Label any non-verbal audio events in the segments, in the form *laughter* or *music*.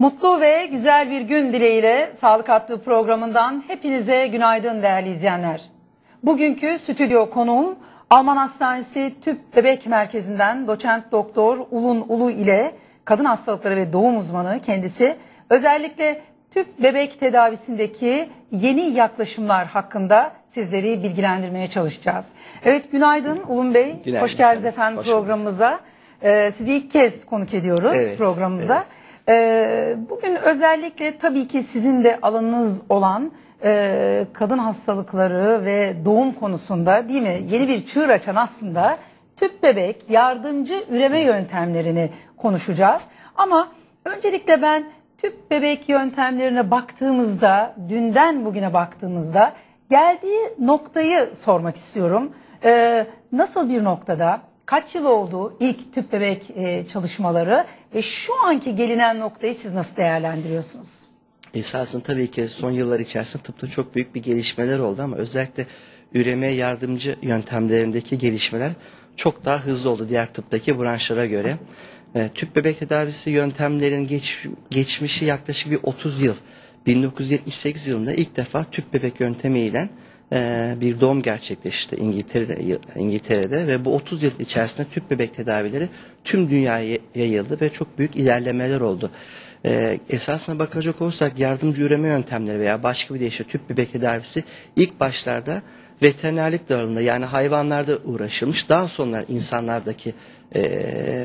Mutlu ve güzel bir gün dileğiyle Sağlık Hattı programından hepinize günaydın değerli izleyenler. Bugünkü stüdyo konuğum Alman Hastanesi Tüp Bebek Merkezi'nden doçent doktor Ulun Ulu ile kadın hastalıkları ve doğum uzmanı kendisi. Özellikle tüp bebek tedavisindeki yeni yaklaşımlar hakkında sizleri bilgilendirmeye çalışacağız. Evet günaydın Ulun Bey. Günaydın Hoş geldiniz efendim. efendim programımıza. Ee, sizi ilk kez konuk ediyoruz Evet, programımıza. Ee, bugün özellikle tabii ki sizin de alanınız olan e, kadın hastalıkları ve doğum konusunda değil mi yeni bir çığır açan aslında tüp bebek yardımcı üreme yöntemlerini konuşacağız. Ama öncelikle ben tüp bebek yöntemlerine baktığımızda dünden bugüne baktığımızda geldiği noktayı sormak istiyorum. Ee, nasıl bir noktada? Kaç yıl oldu ilk tüp bebek e, çalışmaları ve şu anki gelinen noktayı siz nasıl değerlendiriyorsunuz? Esasında tabii ki son yıllar içerisinde tıpta çok büyük bir gelişmeler oldu ama özellikle üremeye yardımcı yöntemlerindeki gelişmeler çok daha hızlı oldu diğer tıptaki branşlara göre. E, tüp bebek tedavisi yöntemlerin geç, geçmişi yaklaşık bir 30 yıl. 1978 yılında ilk defa tüp bebek yöntemiyle e, bir doğum gerçekleşti İngiltere, İngiltere'de ve bu 30 yıl içerisinde tüp bebek tedavileri tüm dünyaya yayıldı ve çok büyük ilerlemeler oldu. Ee, esasına bakacak olursak yardımcı üreme yöntemleri veya başka bir deyişle tüp bebek tedavisi ilk başlarda veterinerlik dalında yani hayvanlarda uğraşılmış daha sonra insanlardaki e,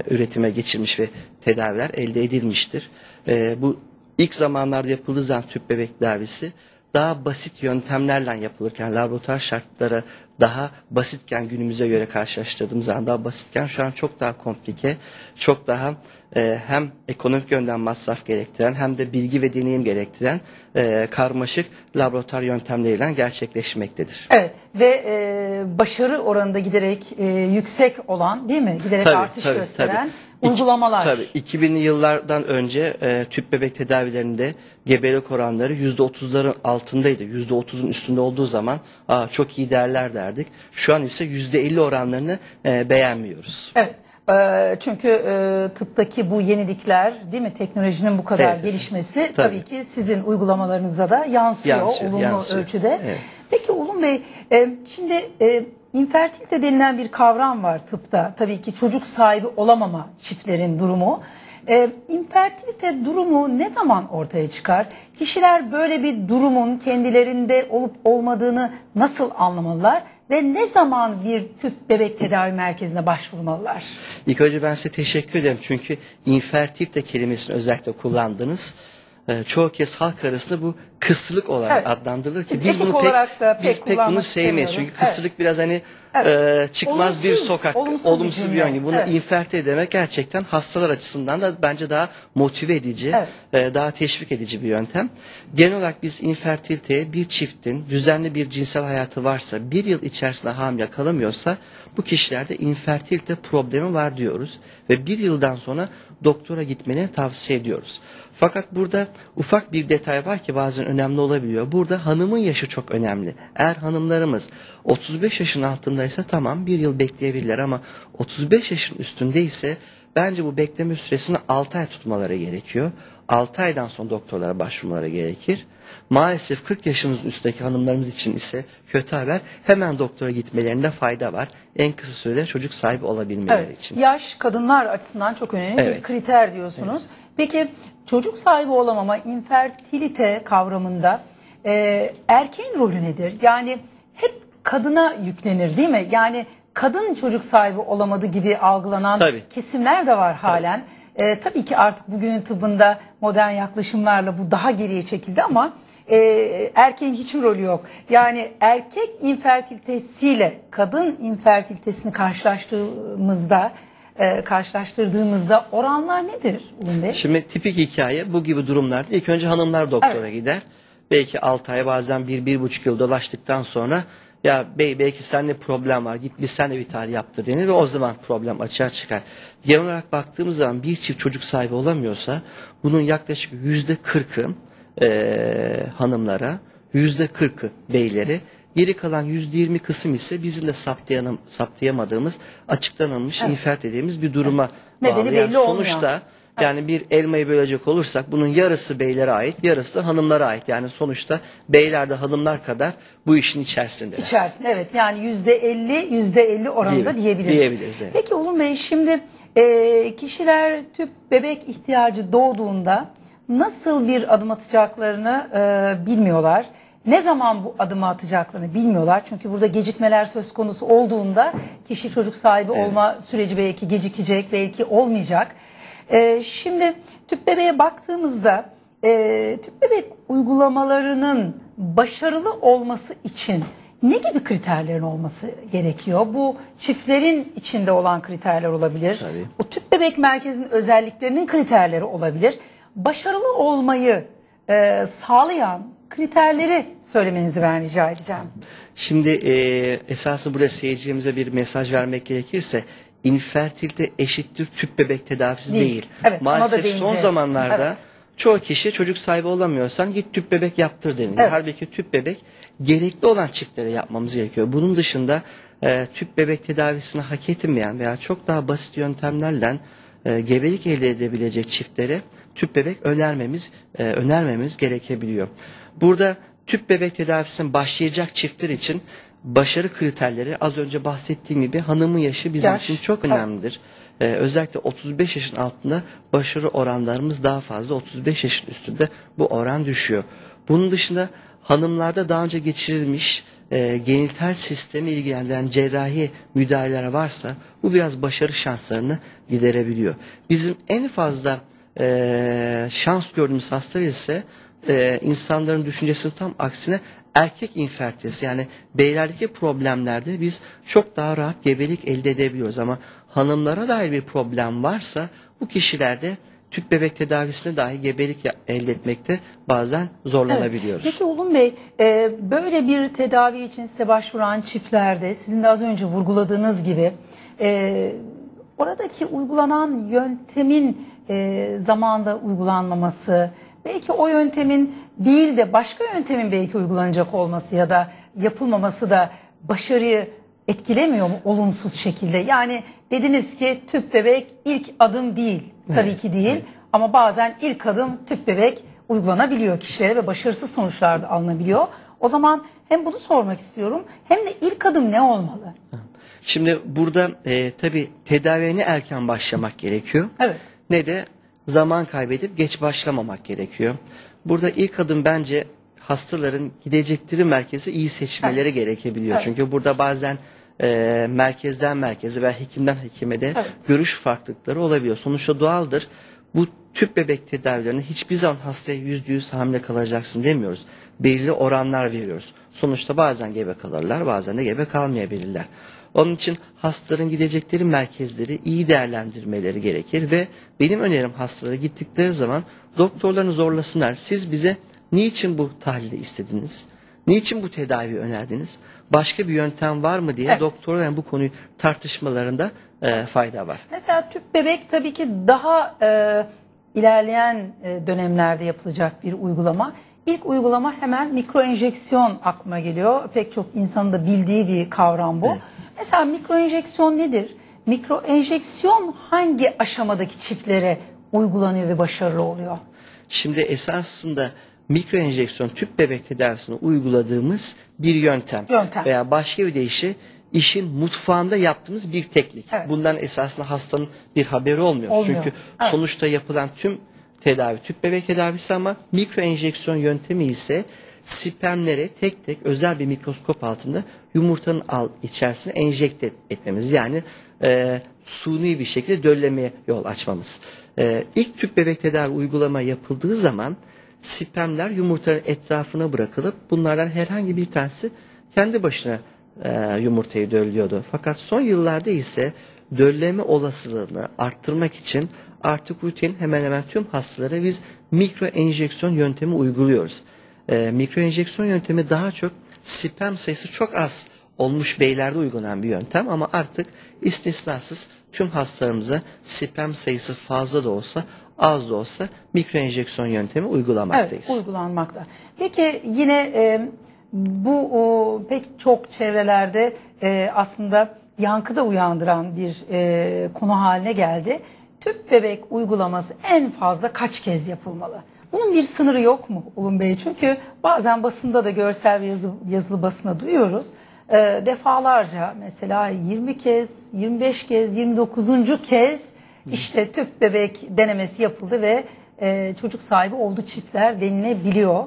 üretime geçilmiş ve tedaviler elde edilmiştir. E, bu ilk zamanlarda yapıldığı zaman tüp bebek tedavisi daha basit yöntemlerle yapılırken laboratuvar şartları daha basitken günümüze göre karşılaştırdığımız zaman daha basitken şu an çok daha komplike, çok daha e, hem ekonomik yönden masraf gerektiren hem de bilgi ve deneyim gerektiren e, karmaşık laboratuvar yöntemleriyle gerçekleşmektedir. Evet ve e, başarı oranında giderek e, yüksek olan değil mi? Giderek artış gösteren İki- uygulamalar. Tabii 2000'li yıllardan önce e, tüp bebek tedavilerinde gebelik oranları %30'ların altındaydı. %30'un üstünde olduğu zaman Aa, çok iyi değerler derdik. Şu an ise %50 oranlarını e, beğenmiyoruz. Evet. e, Çünkü e, tıptaki bu yenilikler değil mi teknolojinin bu kadar Evet. gelişmesi tabii. Tabii. ki sizin uygulamalarınıza da yansıyor, Yansıyor, olumlu yansıyor. ölçüde. Evet. Peki Ulum Bey e, şimdi e, infertilite denilen bir kavram var tıpta. Tabii ki çocuk sahibi olamama çiftlerin durumu. E, infertilite durumu ne zaman ortaya çıkar? Kişiler böyle bir durumun kendilerinde olup olmadığını nasıl anlamalılar? Ve ne zaman bir tüp bebek tedavi merkezine başvurmalılar? İlk önce ben size teşekkür ederim çünkü infertilite kelimesini özellikle kullandınız. Ee, çoğu kez halk arasında bu kısırlık olarak Evet. adlandırılır ki Biz biz, bunu pek, pek biz pek bunu sevmeyiz. Çünkü kısırlık Evet. biraz hani Evet. e, çıkmaz bir Olumsuz, sokak, olumsuz olumsuz, bir bir, cümle. yön gibi. Bunu Evet. infertilite demek gerçekten hastalar açısından da bence daha motive edici, Evet. e, daha teşvik edici bir yöntem. Genel olarak biz infertiliteye bir çiftin düzenli bir cinsel hayatı varsa, bir yıl içerisinde hamile kalamıyorsa bu kişilerde infertilite problemi var diyoruz. Ve bir yıldan sonra doktora gitmeni tavsiye ediyoruz. Fakat burada ufak bir detay var ki bazen önemli olabiliyor. Burada hanımın yaşı çok önemli. Eğer hanımlarımız 35 yaşın altındaysa tamam bir yıl bekleyebilirler ama 35 yaşın üstündeyse bence bu bekleme süresini 6 ay tutmaları gerekiyor. 6 aydan sonra doktorlara başvurmaları gerekir. Maalesef 40 yaşımızın üstteki hanımlarımız için ise kötü haber hemen doktora gitmelerinde fayda var. En kısa sürede çocuk sahibi olabilmeleri Evet. için. Yaş kadınlar açısından çok önemli bir Evet. kriter diyorsunuz. Peki çocuk sahibi olamama infertilite kavramında e, erkeğin rolü nedir? Yani hep kadına yüklenir değil mi? Yani kadın çocuk sahibi olamadı gibi algılanan Tabii. kesimler de var halen. E, tabii ki artık bugünün tıbbında modern yaklaşımlarla bu daha geriye çekildi ama e, erkeğin hiç mi rolü yok? Yani erkek infertilitesiyle kadın infertilitesini karşılaştığımızda e, karşılaştırdığımızda oranlar nedir Ulun Bey? Şimdi tipik hikaye bu gibi durumlarda ilk önce hanımlar doktora Evet. gider. Belki 6 ay bazen 1-1,5 yıl dolaştıktan sonra ya bey belki sende problem var git biz sen de bir tarih yaptır denir ve o zaman problem açığa çıkar. Genel olarak baktığımız zaman bir çift çocuk sahibi olamıyorsa bunun yaklaşık yüzde kırkı hanımlara yüzde kırkı beyleri Geri kalan yüzde yirmi kısım ise bizim de saptayanım, saptayamadığımız açıklanılmış Evet. infert dediğimiz bir duruma Nedeni bağlı. Yani olmuyor. Yani bir elmayı bölecek olursak bunun yarısı beylere ait, yarısı da hanımlara ait. Yani sonuçta beyler de hanımlar kadar bu işin içerisinde. İçerisinde evet yani yüzde elli yüzde elli oranında Diye- diyebiliriz. diyebiliriz, evet. Peki Ulun Bey şimdi e, kişiler tüp bebek ihtiyacı doğduğunda nasıl bir adım atacaklarını e, bilmiyorlar. Ne zaman bu adımı atacaklarını bilmiyorlar. Çünkü burada gecikmeler söz konusu olduğunda kişi çocuk sahibi olma süreci belki gecikecek, belki olmayacak. E, şimdi tüp bebeğe baktığımızda e, tüp bebek uygulamalarının başarılı olması için ne gibi kriterlerin olması gerekiyor? Bu çiftlerin içinde olan kriterler olabilir. Tabii. O tüp bebek merkezinin özelliklerinin kriterleri olabilir. Başarılı olmayı e, sağlayan kriterleri söylemenizi ben rica edeceğim. Şimdi e, esası burada seyircilerimize bir mesaj vermek gerekirse infertilite eşittir tüp bebek tedavisi Değil. değil. Evet, ona da Maalesef son değineceğiz. zamanlarda Evet. çoğu kişi çocuk sahibi olamıyorsan git tüp bebek yaptır deniliyor. Evet. Halbuki tüp bebek gerekli olan çiftlere yapmamız gerekiyor. Bunun dışında e, tüp bebek tedavisini hak etmeyen veya çok daha basit yöntemlerle e, gebelik elde edebilecek çiftlere tüp bebek önermemiz e, önermemiz gerekebiliyor. Burada tüp bebek tedavisine başlayacak çiftler için başarı kriterleri az önce bahsettiğim gibi hanımın yaşı bizim Yaş, için çok önemlidir. Ee, özellikle 35 yaşın altında başarı oranlarımız daha fazla. 35 yaşın üstünde bu oran düşüyor. Bunun dışında hanımlarda daha önce geçirilmiş e, genital sistemi ilgilendiren cerrahi müdahaleler varsa bu biraz başarı şanslarını giderebiliyor. Bizim en fazla e, şans gördüğümüz hastalar ise e, insanların düşüncesinin tam aksine erkek infertilitesi yani beylerdeki problemlerde biz çok daha rahat gebelik elde edebiliyoruz ama hanımlara dair bir problem varsa bu kişilerde tüp bebek tedavisine dahi gebelik elde etmekte bazen zorlanabiliyoruz. Peki Ulun Bey, e, böyle bir tedavi için size başvuran çiftlerde sizin de az önce vurguladığınız gibi e, oradaki uygulanan yöntemin e, zamanda uygulanmaması, belki o yöntemin değil de başka yöntemin belki uygulanacak olması ya da yapılmaması da başarıyı etkilemiyor mu olumsuz şekilde? Yani dediniz ki tüp bebek ilk adım değil, tabii Evet, ki değil ama bazen ilk adım tüp bebek uygulanabiliyor kişilere ve başarısız sonuçlar da alınabiliyor. O zaman hem bunu sormak istiyorum hem de ilk adım ne olmalı? Şimdi burada e, tabii tedaviye ne erken başlamak gerekiyor Evet. ne de zaman kaybedip geç başlamamak gerekiyor. Burada ilk adım bence hastaların gidecekleri merkezi iyi seçmeleri gerekebiliyor. Evet. Çünkü burada bazen e, merkezden merkeze veya hekimden hekime de Evet. görüş farklılıkları olabiliyor. Sonuçta doğaldır. Bu tüp bebek tedavilerine hiçbir zaman hastaya yüzde yüz hamile kalacaksın demiyoruz. Belirli oranlar veriyoruz. Sonuçta bazen gebe kalırlar bazen de gebe kalmayabilirler. Onun için hastaların gidecekleri merkezleri iyi değerlendirmeleri gerekir ve benim önerim hastalara gittikleri zaman doktorlarını zorlasınlar. Siz bize niçin bu tahlili istediniz? Niçin bu tedavi önerdiniz? Başka bir yöntem var mı diye Evet. doktorların bu konuyu tartışmalarında e, fayda var. Mesela tüp bebek tabii ki daha e, ilerleyen e, dönemlerde yapılacak bir uygulama. İlk uygulama hemen mikro enjeksiyon aklıma geliyor. Pek çok insanın da bildiği bir kavram bu. Mesela mikro enjeksiyon nedir? Mikro enjeksiyon hangi aşamadaki çiftlere uygulanıyor ve başarılı oluyor? Şimdi esasında mikro enjeksiyon tüp bebek tedavisine uyguladığımız bir yöntem. Yöntem. Veya başka bir deyişi işin mutfağında yaptığımız bir teknik. Evet. Bundan esasında hastanın bir haberi olmuyor. Olmuyor. Çünkü Evet. sonuçta yapılan tüm tedavi tüp bebek tedavisi ama mikro enjeksiyon yöntemi ise spermleri tek tek özel bir mikroskop altında yumurtanın al içerisine enjekte etmemiz. Yani e, suni bir şekilde döllemeye yol açmamız. E, ilk tüp bebek tedavi uygulama yapıldığı zaman spermler yumurtanın etrafına bırakılıp bunlardan herhangi bir tanesi kendi başına e, yumurtayı döllüyordu. Fakat son yıllarda ise dölleme olasılığını arttırmak için artık rutin hemen hemen tüm hastalara biz mikro enjeksiyon yöntemi uyguluyoruz. E, mikro enjeksiyon yöntemi daha çok sperm sayısı çok az olmuş beylerde uygulanan bir yöntem ama artık istisnasız tüm hastalarımıza sperm sayısı fazla da olsa az da olsa mikro enjeksiyon yöntemi uygulamaktayız. Evet, uygulanmakta. Peki yine e, bu o, pek çok çevrelerde e, aslında yankıda uyandıran bir e, konu haline geldi. Tüp bebek uygulaması en fazla kaç kez yapılmalı? Bunun bir sınırı yok mu Ulun Bey? Çünkü bazen basında da görsel yazı, yazılı basına duyuyoruz. Ee, defalarca mesela 20 kez, 25 kez, 29. kez işte tüp bebek denemesi yapıldı ve e, çocuk sahibi oldu çiftler denilebiliyor.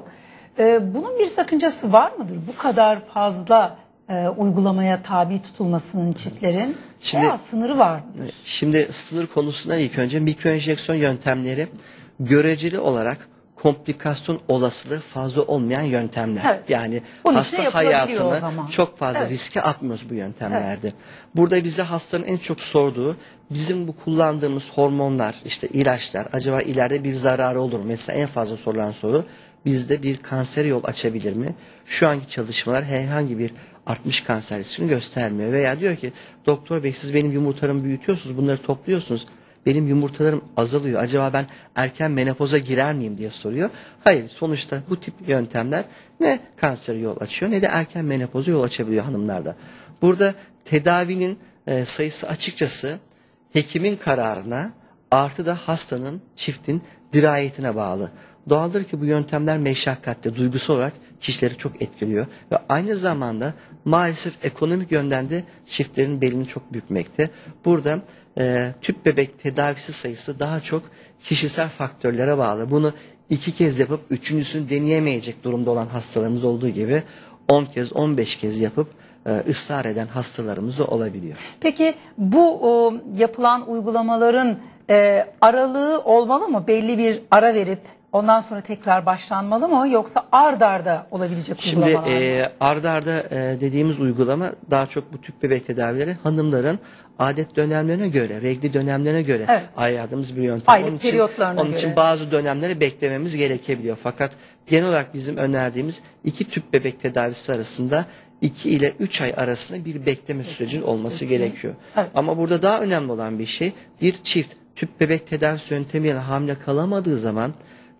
Ee, bunun bir sakıncası var mıdır? Bu kadar fazla e, uygulamaya tabi tutulmasının çiftlerin Şimdi- veya sınırı var mıdır? Şimdi sınır konusunda ilk önce mikroenjeksiyon yöntemleri göreceli olarak komplikasyon olasılığı fazla olmayan yöntemler. Evet. Yani Bunun hasta hayatını çok fazla Evet. riske atmıyoruz bu yöntemlerde. Burada bize hastanın en çok sorduğu bizim bu kullandığımız hormonlar, işte ilaçlar acaba ileride bir zararı olur mu? Mesela en fazla sorulan soru bizde bir kanser yol açabilir mi? Şu anki çalışmalar herhangi bir artmış kanser riskini göstermiyor. Veya diyor ki doktor bey siz benim yumurtalarımı büyütüyorsunuz bunları topluyorsunuz. Benim yumurtalarım azalıyor. Acaba ben erken menopoza girer miyim diye soruyor. Hayır sonuçta bu tip yöntemler ne kanser yol açıyor ne de erken menopoza yol açabiliyor hanımlarda. Burada tedavinin e, sayısı açıkçası hekimin kararına artı da hastanın çiftin dirayetine bağlı. Doğaldır ki bu yöntemler meşakkatli, duygusal olarak kişileri çok etkiliyor ve aynı zamanda maalesef ekonomik yönden de çiftlerin belini çok bükmekte. Burada e, tüp bebek tedavisi sayısı daha çok kişisel faktörlere bağlı. Bunu iki kez yapıp üçüncüsünü deneyemeyecek durumda olan hastalarımız olduğu gibi 10 kez 15 kez yapıp e, ısrar eden hastalarımız da olabiliyor. Peki bu o, yapılan uygulamaların e, aralığı olmalı mı? Belli bir ara verip ondan sonra tekrar başlanmalı mı? Yoksa ard arda olabilecek Şimdi uygulamalar mı? e, arda arda e, dediğimiz uygulama daha çok bu tüp bebek tedavileri hanımların adet dönemlerine göre, regli dönemlerine göre Evet. ayarladığımız bir yöntem. Aylık periyotlarına onun için göre. bazı dönemleri beklememiz gerekebiliyor. Fakat genel olarak bizim önerdiğimiz iki tüp bebek tedavisi arasında 2 ile 3 ay arasında bir bekleme sürecinin olması süresi. gerekiyor. Evet. Ama burada daha önemli olan bir şey bir çift tüp bebek tedavisi yöntemiyle hamile kalamadığı zaman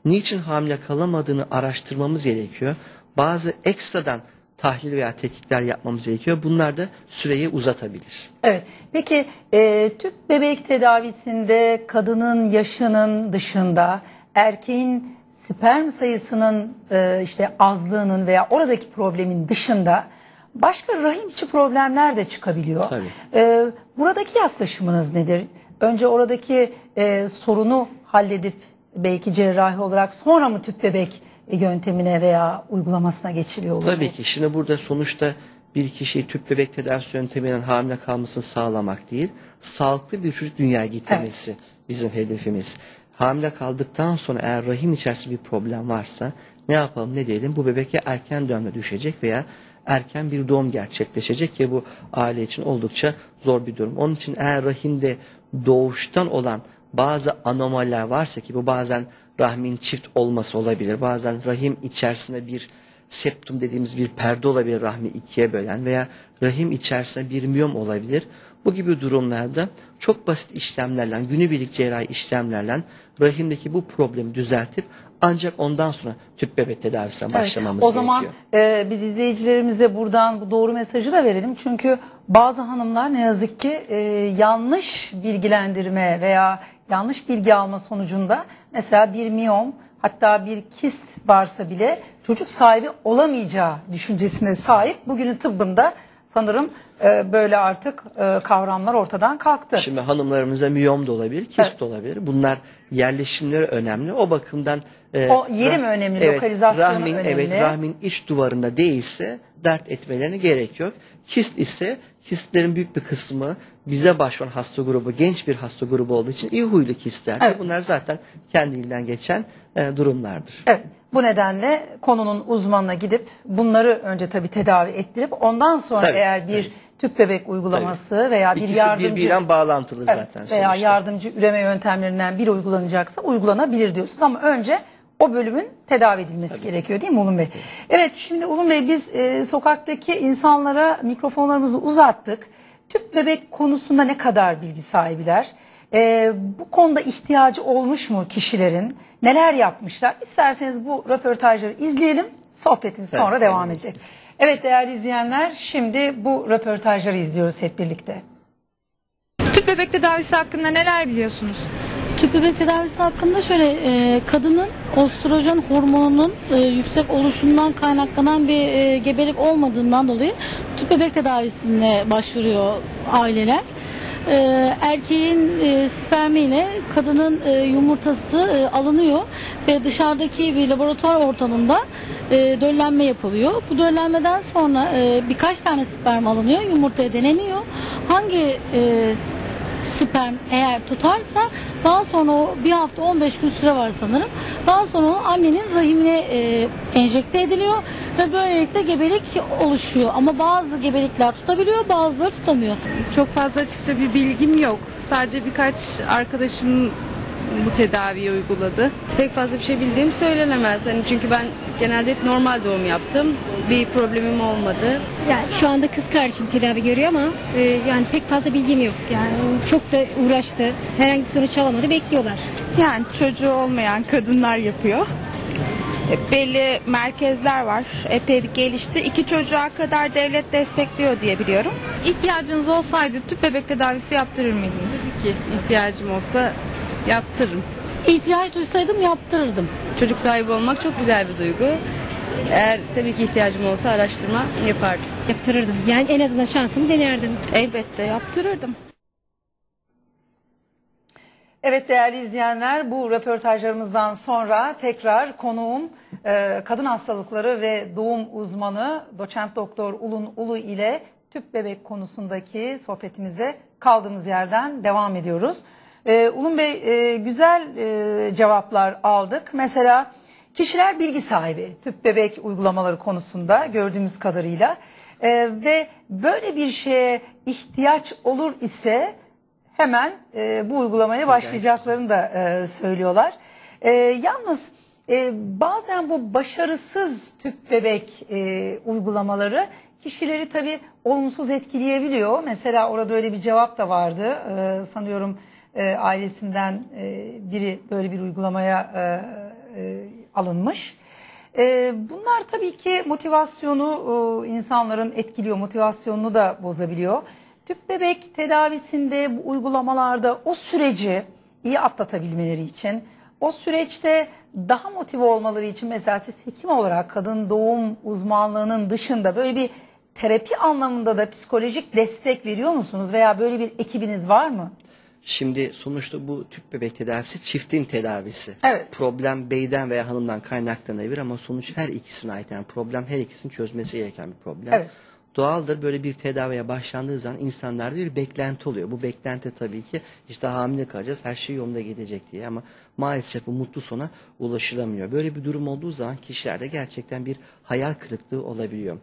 niçin hamile kalamadığını araştırmamız gerekiyor. Bazı ekstradan tahlil veya tetkikler yapmamız gerekiyor. Bunlar da süreyi uzatabilir. Evet. Peki e, tüp bebek tedavisinde kadının yaşının dışında erkeğin sperm sayısının e, işte azlığının veya oradaki problemin dışında başka rahim içi problemler de çıkabiliyor. Tabii. E, buradaki yaklaşımınız nedir? Önce oradaki e, sorunu halledip belki cerrahi olarak sonra mı tüp bebek yöntemine veya uygulamasına geçiliyor olur? Tabii ki şimdi burada sonuçta bir kişiyi tüp bebek tedavisi yöntemiyle hamile kalmasını sağlamak değil, sağlıklı bir çocuk dünyaya getirmesi bizim hedefimiz. Hamile kaldıktan sonra eğer rahim içerisinde bir problem varsa ne yapalım ne diyelim bu bebek ya erken dönemde düşecek veya erken bir doğum gerçekleşecek ki bu aile için oldukça zor bir durum. Onun için eğer rahimde doğuştan olan bazı anomaliler varsa ki bu bazen rahmin çift olması olabilir. Bazen rahim içerisinde bir septum dediğimiz bir perde olabilir rahmi ikiye bölen veya rahim içerisinde bir miyom olabilir. Bu gibi durumlarda çok basit işlemlerle, günübirlik cerrahi işlemlerle rahimdeki bu problemi düzeltip ancak ondan sonra tüp bebek tedavisine Evet, başlamamız O zaman gerekiyor. e, biz izleyicilerimize buradan bu doğru mesajı da verelim. Çünkü bazı hanımlar ne yazık ki e, yanlış bilgilendirme veya yanlış bilgi alma sonucunda mesela bir miyom hatta bir kist varsa bile çocuk sahibi olamayacağı düşüncesine sahip. Bugünün tıbbında sanırım e, böyle artık e, kavramlar ortadan kalktı. Şimdi hanımlarımıza miyom da olabilir, kist Evet. de olabilir. Bunlar yerleşimleri önemli. O bakımdan e, O yeri mi önemli, lokalizasyonu rahmin, önemli? Evet, rahmin iç duvarında değilse dert etmelerine gerek yok. Kist ise kistlerin büyük bir kısmı bize başvuran hasta grubu genç bir hasta grubu olduğu için iyi huylu kistler. Evet. Bunlar zaten kendiliğinden geçen e, durumlardır. Evet. Bu nedenle konunun uzmanına gidip bunları önce tabii tedavi ettirip ondan sonra Tabii, eğer bir tüp bebek uygulaması veya bir İkisi yardımcı birbiriyle bağlantılı Evet, zaten veya sonuçta. yardımcı üreme yöntemlerinden biri uygulanacaksa uygulanabilir diyorsunuz ama önce o bölümün tedavi edilmesi gerekiyor değil mi Ulun Bey? Evet şimdi Ulun Bey biz e, sokaktaki insanlara mikrofonlarımızı uzattık. Tüp bebek konusunda ne kadar bilgi sahibiler? E, bu konuda ihtiyacı olmuş mu kişilerin? Neler yapmışlar? İsterseniz bu röportajları izleyelim. Sohbetimiz sonra Evet, devam edecek. Evet değerli izleyenler şimdi bu röportajları izliyoruz hep birlikte. Tüp bebek tedavisi hakkında neler biliyorsunuz? Tüp bebek tedavisi hakkında şöyle e, kadının ostrojen hormonunun e, yüksek oluşundan kaynaklanan bir e, gebelik olmadığından dolayı tüp bebek tedavisine başvuruyor aileler. E, erkeğin e, spermiyle kadının e, yumurtası e, alınıyor ve dışarıdaki bir laboratuvar ortamında e, döllenme yapılıyor. Bu döllenmeden sonra e, birkaç tane sperm alınıyor, yumurtaya deneniyor. Hangi e, sperm eğer tutarsa daha sonra o bir hafta 15 gün süre var sanırım. Daha sonra o annenin rahimine e, enjekte ediliyor ve böylelikle gebelik oluşuyor. Ama bazı gebelikler tutabiliyor bazıları tutamıyor. Çok fazla açıkça bir bilgim yok. Sadece birkaç arkadaşım bu tedaviyi uyguladı. Pek fazla bir şey bildiğim söylenemez. Hani çünkü ben genelde hep normal doğum yaptım. Bir problemim olmadı. Yani şu anda kız kardeşim tedavi görüyor ama e, yani pek fazla bilgim yok. Yani çok da uğraştı. Herhangi bir sonuç alamadı. Bekliyorlar. Yani çocuğu olmayan kadınlar yapıyor. E, Belli merkezler var. Epey bir gelişti. İki çocuğa kadar devlet destekliyor diye biliyorum. İhtiyacınız olsaydı tüp bebek tedavisi yaptırır mıydınız? Ki ihtiyacım olsa yaptırırım. İhtiyaç duysaydım yaptırırdım. Çocuk sahibi olmak çok güzel bir duygu. Eğer tabii ki ihtiyacım olsa araştırma yapardım. Yaptırırdım. Yani en azından şansımı denerdim. Elbette yaptırırdım. Evet değerli izleyenler bu röportajlarımızdan sonra tekrar konuğum e, kadın hastalıkları ve doğum uzmanı doçent doktor Ulun Ulu ile tüp bebek konusundaki sohbetimize kaldığımız yerden devam ediyoruz. E, Ulun Bey e, güzel e, cevaplar aldık. Mesela kişiler bilgi sahibi tüp bebek uygulamaları konusunda gördüğümüz kadarıyla E, ve böyle bir şeye ihtiyaç olur ise hemen e, bu uygulamaya başlayacaklarını da e, söylüyorlar. E, yalnız e, bazen bu başarısız tüp bebek e, uygulamaları kişileri tabii olumsuz etkileyebiliyor. Mesela orada öyle bir cevap da vardı. E, sanıyorum e, ailesinden e, biri böyle bir uygulamaya e, e, alınmış. E, bunlar tabii ki motivasyonu e, insanların etkiliyor, motivasyonunu da bozabiliyor. Tüp bebek tedavisinde bu uygulamalarda o süreci iyi atlatabilmeleri için, o süreçte daha motive olmaları için mesela siz hekim olarak kadın doğum uzmanlığının dışında böyle bir terapi anlamında da psikolojik destek veriyor musunuz veya böyle bir ekibiniz var mı? Şimdi sonuçta bu tüp bebek tedavisi çiftin tedavisi. Evet. Problem beyden veya hanımdan kaynaklanabilir ama sonuç her ikisine ait. Yani problem her ikisinin çözmesi gereken bir problem. Evet. Doğaldır böyle bir tedaviye başlandığı zaman insanlarda bir beklenti oluyor. Bu beklenti tabii ki işte hamile kalacağız her şey yolunda gidecek diye ama maalesef bu mutlu sona ulaşılamıyor. Böyle bir durum olduğu zaman kişilerde gerçekten bir hayal kırıklığı olabiliyor.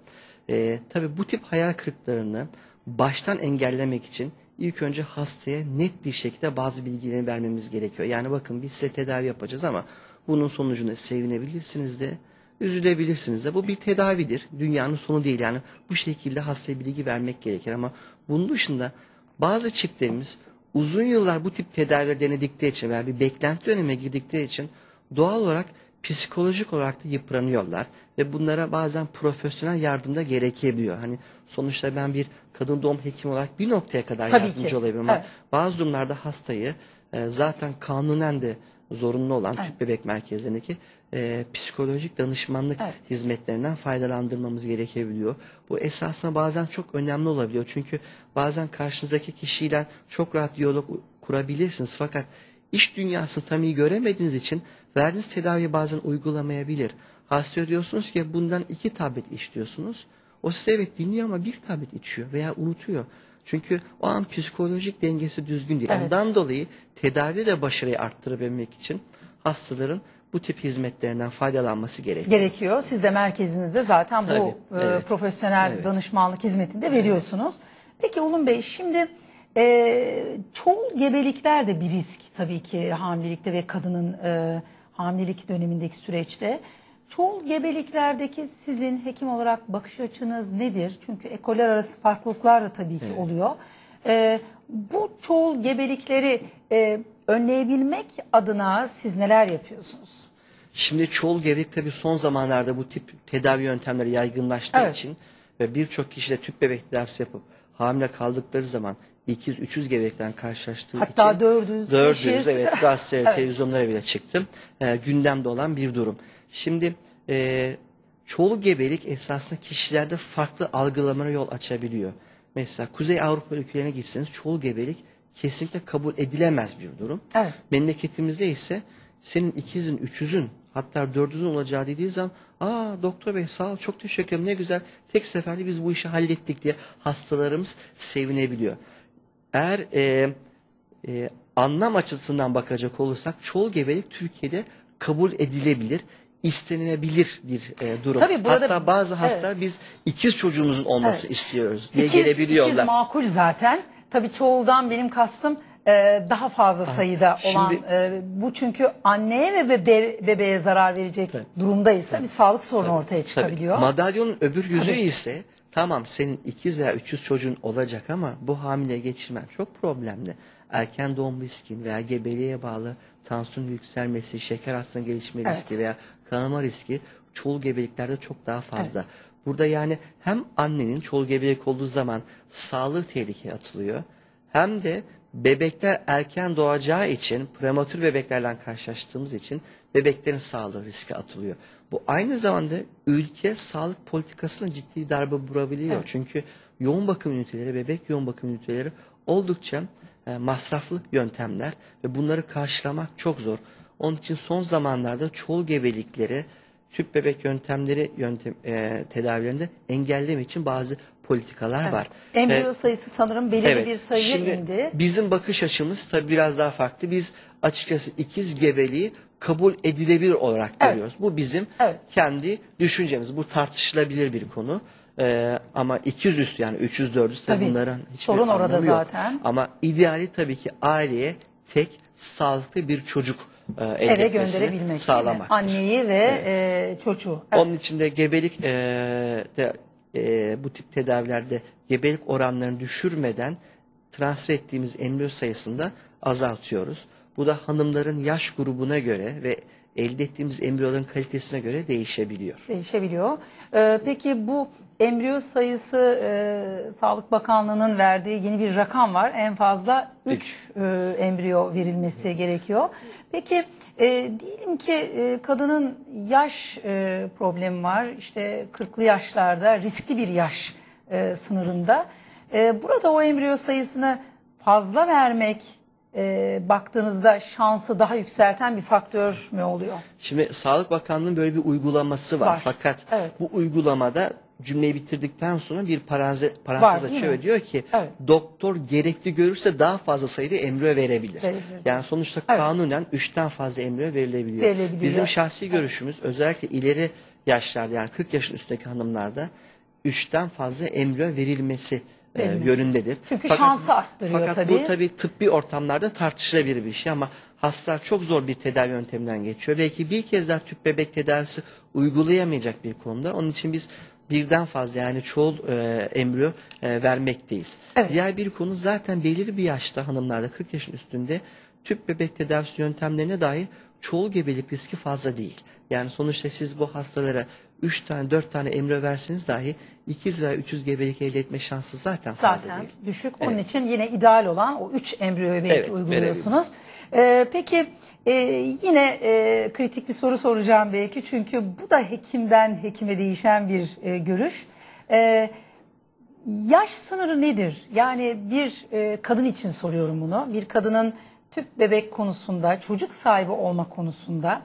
Ee, tabii bu tip hayal kırıklarını baştan engellemek için ilk önce hastaya net bir şekilde bazı bilgileri vermemiz gerekiyor. Yani bakın biz size tedavi yapacağız ama bunun sonucunda sevinebilirsiniz de üzülebilirsiniz de. Bu bir tedavidir. Dünyanın sonu değil. Yani bu şekilde hastaya bilgi vermek gerekir ama bunun dışında bazı çiftlerimiz uzun yıllar bu tip tedavileri denedikleri için veya bir beklenti dönemine girdikleri için doğal olarak psikolojik olarak da yıpranıyorlar ve bunlara bazen profesyonel yardım da gerekebiliyor. Hani sonuçta ben bir kadın doğum hekimi olarak bir noktaya kadar Tabii yardımcı ki. olabilirim ama Evet. bazı durumlarda hastayı e, zaten kanunen de zorunlu olan Evet. tüp bebek merkezlerindeki e, psikolojik danışmanlık Evet. hizmetlerinden faydalandırmamız gerekebiliyor. Bu esasında bazen çok önemli olabiliyor. Çünkü bazen karşınızdaki kişiyle çok rahat diyalog kurabilirsiniz. Fakat iş dünyasını tam iyi göremediğiniz için verdiğiniz tedaviyi bazen uygulamayabilir. Hastaya diyorsunuz ki bundan iki tablet iç diyorsunuz. O size evet dinliyor ama bir tablet içiyor veya unutuyor. Çünkü o an psikolojik dengesi düzgün değil. Evet. Ondan dolayı tedavi de başarıyı arttırabilmek için hastaların bu tip hizmetlerinden faydalanması gerekiyor. gerekiyor. Siz de merkezinizde zaten bu Tabii, e, evet. profesyonel Evet. danışmanlık hizmetinde veriyorsunuz. Peki Ulun Bey şimdi e, çoğu gebelikler de bir risk tabii ki hamilelikte ve kadının e, hamilelik dönemindeki süreçte. Çoğu gebeliklerdeki sizin hekim olarak bakış açınız nedir? Çünkü ekoller arası farklılıklar da tabii ki oluyor. E, bu çoğu gebelikleri e, önleyebilmek adına siz neler yapıyorsunuz? Şimdi çoğul gebelik tabii son zamanlarda bu tip tedavi yöntemleri yaygınlaştığı Evet. için ve birçok kişi de tüp bebek tedavisi yapıp hamile kaldıkları zaman 200-300 gebelikten karşılaştığı Hatta için 400, 400 500. evet *laughs* gazete Evet. televizyonlara bile çıktım. Ee, gündemde olan bir durum. Şimdi e, çoğul gebelik esasında kişilerde farklı algılamalara yol açabiliyor. Mesela Kuzey Avrupa ülkelerine gitseniz çoğul gebelik kesinlikle kabul edilemez bir durum. Evet. Memleketimizde ise senin ikizin, üçüzün hatta dördüzün olacağı dediği zaman aa doktor bey sağ ol çok teşekkür ederim ne güzel tek seferde biz bu işi hallettik diye hastalarımız sevinebiliyor. Eğer e, e, anlam açısından bakacak olursak çoğul gebelik Türkiye'de kabul edilebilir, istenilebilir bir e, durum. Tabii burada- Hatta bazı evet. hastalar biz ikiz çocuğumuzun olması Evet. istiyoruz diye İkiz, gelebiliyorlar. ikiz makul zaten. Tabii çoğuldan benim kastım e, daha fazla sayıda olan şimdi- e, bu çünkü anneye ve bebe, bebeğe zarar verecek durumdaysa bir sağlık sorunu ortaya Tabii. çıkabiliyor. Madalyonun öbür yüzü Tabii. ise tamam senin ikiz veya üçüz çocuğun olacak ama bu hamile geçirmen çok problemli. Erken doğum riskin veya gebeliğe bağlı tansiyon yükselmesi, şeker hastalığının gelişme Evet. riski veya kanama riski çoğul gebeliklerde çok daha fazla. Burada yani hem annenin çoğul gebelik olduğu zaman sağlığı tehlikeye atılıyor hem de bebekler erken doğacağı için prematür bebeklerle karşılaştığımız için bebeklerin sağlığı riske atılıyor. Bu aynı zamanda ülke sağlık politikasına ciddi darbe vurabiliyor. Çünkü yoğun bakım üniteleri, bebek yoğun bakım üniteleri oldukça e, masraflı yöntemler ve bunları karşılamak çok zor. Onun için son zamanlarda çoğul gebelikleri tüp bebek yöntemleri yöntem e, tedavilerinde engelleme için bazı politikalar var. Embriyo sayısı sanırım belirli bir sayıya Şimdi indi. Bizim bakış açımız tabii biraz daha farklı. Biz açıkçası ikiz gebeliği kabul edilebilir olarak Evet. görüyoruz. Bu bizim Evet. kendi düşüncemiz. Bu tartışılabilir bir konu. Ee, ama 200 üstü yani 300 400 tabii bunların hiçbir Sorun orada yok. zaten. Ama ideali tabii ki aileye tek sağlıklı bir çocuk e, elde Eve gönderebilmek. sağlamaktır. Anneyi ve e, çocuğu. Evet. Onun için de gebelik e, de, e, bu tip tedavilerde gebelik oranlarını düşürmeden transfer ettiğimiz embriyo sayısını da azaltıyoruz. Bu da hanımların yaş grubuna göre ve elde ettiğimiz embriyoların kalitesine göre değişebiliyor. değişebiliyor. Ee, peki bu embriyo sayısı e, Sağlık Bakanlığı'nın verdiği yeni bir rakam var. En fazla 3 embriyo verilmesi gerekiyor. Peki e, diyelim ki e, kadının yaş e, problemi var. İşte 40'lı yaşlarda riskli bir yaş e, sınırında. E, burada o embriyo sayısını fazla vermek e, baktığınızda şansı daha yükselten bir faktör mü oluyor? Şimdi Sağlık Bakanlığı'nın böyle bir uygulaması var. Var. Fakat Evet. bu uygulamada cümleyi bitirdikten sonra bir parantez, parantez değil açıyor ve diyor ki Evet. doktor gerekli görürse daha fazla sayıda embriyo verebilir. Verebilir. Yani sonuçta Evet. kanunen 3'ten fazla embriyo verilebiliyor. Verilebiliyor. Bizim şahsi görüşümüz özellikle ileri yaşlarda yani 40 yaşın üstündeki hanımlarda 3'ten fazla embriyo verilmesi Verilmesi. yönündedir. Çünkü şansı arttırıyor fakat tabii. bu tabii tıbbi ortamlarda tartışılabilir bir şey ama hastalar çok zor bir tedavi yönteminden geçiyor. Belki bir kez daha tüp bebek tedavisi uygulayamayacak bir konuda. Onun için biz birden fazla yani çoğul e, embriyo e, vermekteyiz. Evet. Diğer bir konu zaten belirli bir yaşta hanımlarda 40 yaşın üstünde tüp bebek tedavisi yöntemlerine dair çoğul gebelik riski fazla değil. Yani sonuçta siz bu hastalara 3 tane 4 tane embriyo verseniz dahi ikiz veya 300 gebelik elde etme şansı zaten fazla Zaten değil. düşük. Onun için yine ideal olan o 3 embriyoyu belki Evet, uyguluyorsunuz. Ee, peki e, yine e, kritik bir soru soracağım belki çünkü bu da hekimden hekime değişen bir e, görüş. E, yaş sınırı nedir? Yani bir e, kadın için soruyorum bunu. Bir kadının tüp bebek konusunda, çocuk sahibi olma konusunda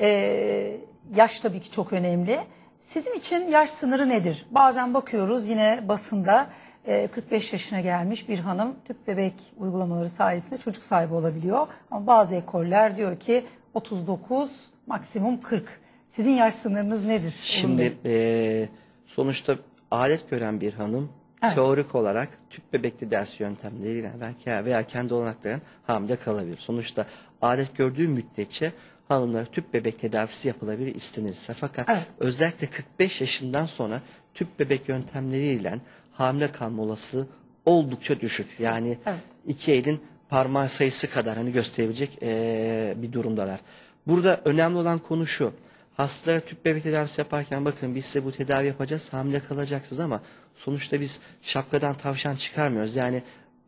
e, yaş tabii ki çok önemli. Sizin için yaş sınırı nedir? Bazen bakıyoruz yine basında e, 45 yaşına gelmiş bir hanım tüp bebek uygulamaları sayesinde çocuk sahibi olabiliyor. Ama bazı ekoller diyor ki 39 maksimum 40. Sizin yaş sınırınız nedir? Şimdi eee, sonuçta alet gören bir hanım Evet. teorik olarak tüp bebek tedavisi yöntemleriyle veya, veya kendi olanaklarının hamile kalabilir. Sonuçta alet gördüğü müddetçe hanımlara tüp bebek tedavisi yapılabilir istenirse. Fakat Evet. özellikle 45 yaşından sonra tüp bebek yöntemleriyle hamile kalma olasılığı oldukça düşük. Yani Evet. iki elin parmağı sayısı kadar hani gösterebilecek eee, bir durumdalar. Burada önemli olan konu şu. hastalara tüp bebek tedavisi yaparken bakın biz size bu tedavi yapacağız hamile kalacaksınız ama sonuçta biz şapkadan tavşan çıkarmıyoruz. Yani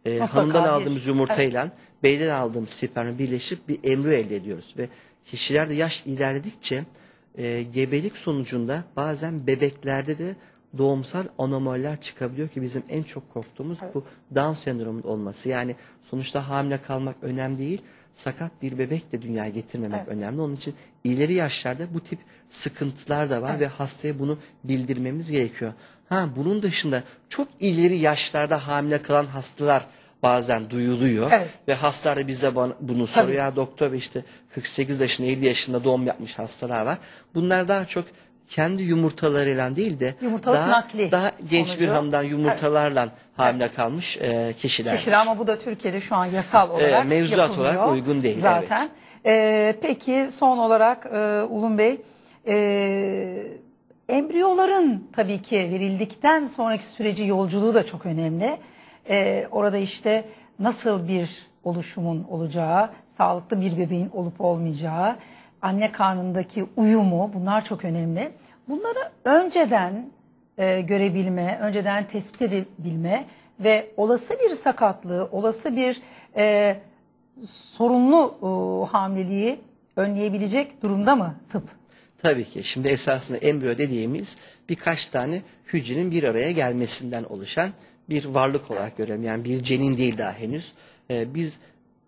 e, hanımdan aldığımız yumurtayla beyden aldığımız spermi birleşip bir embriyo elde ediyoruz. Ve kişilerde yaş ilerledikçe e, gebelik sonucunda bazen bebeklerde de doğumsal anomaliler çıkabiliyor ki bizim en çok korktuğumuz bu Down sendromu olması. Yani sonuçta hamile kalmak önemli değil. Sakat bir bebek de dünyaya getirmemek Evet. önemli. Onun için ileri yaşlarda bu tip sıkıntılar da var ve hastaya bunu bildirmemiz gerekiyor. Ha bunun dışında çok ileri yaşlarda hamile kalan hastalar bazen duyuluyor Evet. ve hastalar da bize bana- bunu soruyor. Ya doktor bey işte 48 yaşında 50 yaşında doğum yapmış hastalar var. Bunlar daha çok kendi yumurtalarıyla değil de Yumurtalık daha, nakli daha genç bir sonucu. hanımdan yumurtalarla hamile kalmış e, kişiler. Kişiler ama bu da Türkiye'de şu an yasal olarak Ee, mevzuat yapılmıyor olarak uygun değil, Zaten. Ee, peki son olarak e, Ulun Bey e, embriyoların tabii ki verildikten sonraki süreci yolculuğu da çok önemli. Ee, orada işte nasıl bir oluşumun olacağı, sağlıklı bir bebeğin olup olmayacağı, anne karnındaki uyumu bunlar çok önemli. Bunları önceden e, görebilme, önceden tespit edebilme ve olası bir sakatlığı, olası bir e, sorunlu e, hamileliği önleyebilecek durumda mı tıp? Tabii ki. Şimdi esasında embriyo dediğimiz birkaç tane hücrenin bir araya gelmesinden oluşan bir varlık olarak görelim. Yani bir cenin değil daha henüz. Ee, biz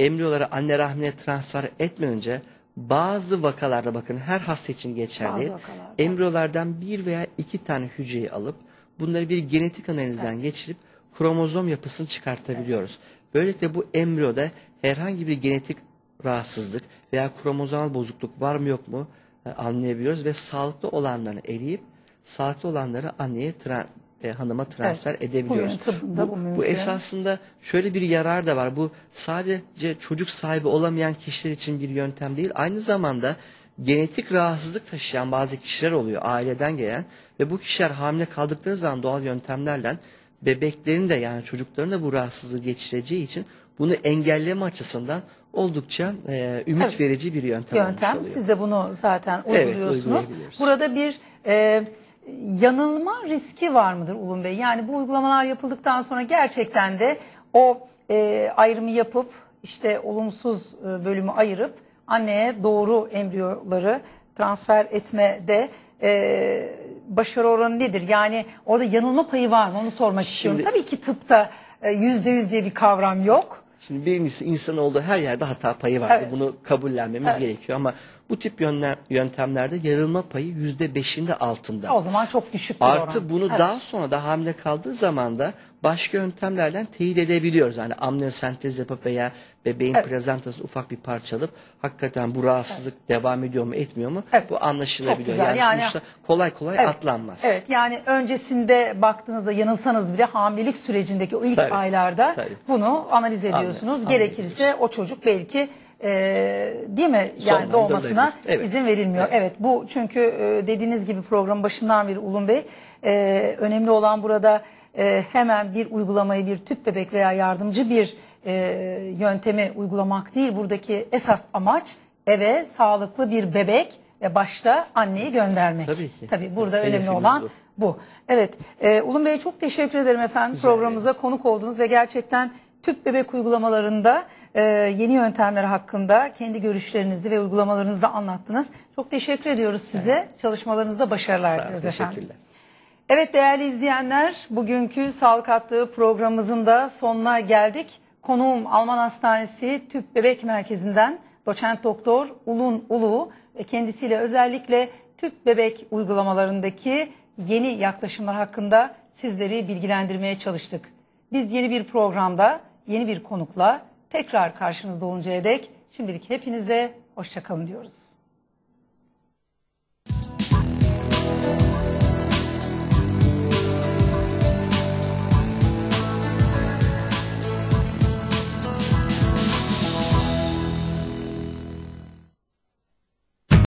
embriyoları anne rahmine transfer etmeden önce bazı vakalarda bakın her hasta için geçerli. Embriyolardan bir veya iki tane hücreyi alıp bunları bir genetik analizden geçirip kromozom yapısını çıkartabiliyoruz. Böylelikle bu embriyoda herhangi bir genetik rahatsızlık veya kromozomal bozukluk var mı yok mu e, anlayabiliyoruz ve sağlıklı olanları eleyip sağlıklı olanları anneye e, hanıma transfer edebiliyoruz. Bugün tıbbında bu mümkün. bu esasında şöyle bir yarar da var. Bu sadece çocuk sahibi olamayan kişiler için bir yöntem değil. Aynı zamanda genetik rahatsızlık taşıyan bazı kişiler oluyor aileden gelen ve bu kişiler hamile kaldıkları zaman doğal yöntemlerle bebeklerin de yani çocukların da bu rahatsızlığı geçireceği için bunu engelleme açısından oldukça e, ümit Evet. verici bir yöntem, Yöntem. Siz de bunu zaten Evet, uyguluyorsunuz. uygulayabiliyoruz. Burada bir e, yanılma riski var mıdır Ulun Bey? Yani bu uygulamalar yapıldıktan sonra gerçekten de o e, ayrımı yapıp işte olumsuz e, bölümü ayırıp anneye doğru embriyoları transfer etmede e, başarı oranı nedir? Yani orada yanılma payı var mı? Onu sormak istiyorum. Şimdi- Tabii ki tıpta e, yüzde yüz diye bir kavram yok. Şimdi birincisi insan olduğu her yerde hata payı vardır. Evet. Bunu kabullenmemiz gerekiyor ama bu tip yöntemlerde yarılma payı yüzde beşinde altında. O zaman çok düşük bir oran. Artı bunu Evet. daha sonra da hamile kaldığı zaman da başka yöntemlerle teyit edebiliyoruz. Yani amniyosentez yapıp veya bebeğin Evet. plazentasını ufak bir parça alıp hakikaten bu rahatsızlık devam ediyor mu etmiyor mu Evet. bu anlaşılabiliyor. Yani, Yani- sonuçta kolay kolay Evet. atlanmaz. Evet yani öncesinde baktığınızda yanılsanız bile hamilelik sürecindeki o ilk Tabii, aylarda tabii. bunu analiz ediyorsunuz. Anlay- Gerekirse o çocuk belki e, değil mi yani doğmasına Evet. izin verilmiyor. Evet. bu çünkü e, dediğiniz gibi programın başından beri Ulun Bey e, önemli olan burada e, hemen bir uygulamayı bir tüp bebek veya yardımcı bir e, yöntemi uygulamak değil. Buradaki esas amaç eve sağlıklı bir bebek ve başta anneyi göndermek. Tabii ki. Tabii burada Evet, önemli olan bu. bu. Evet. E, Ulun Bey çok teşekkür ederim efendim programımıza konuk oldunuz ve gerçekten tüp bebek uygulamalarında e, yeni yöntemler hakkında kendi görüşlerinizi ve uygulamalarınızı da anlattınız. Çok teşekkür ediyoruz size. Çalışmalarınızda başarılar diliyoruz efendim. Evet değerli izleyenler, bugünkü Sağlık Hattı programımızın da sonuna geldik. Konuğum Alman Hastanesi Tüp Bebek Merkezi'nden doçent doktor Ulun Ulu ve kendisiyle özellikle tüp bebek uygulamalarındaki yeni yaklaşımlar hakkında sizleri bilgilendirmeye çalıştık. Biz yeni bir programda, yeni bir konukla tekrar karşınızda oluncaya dek şimdilik hepinize hoşçakalın diyoruz.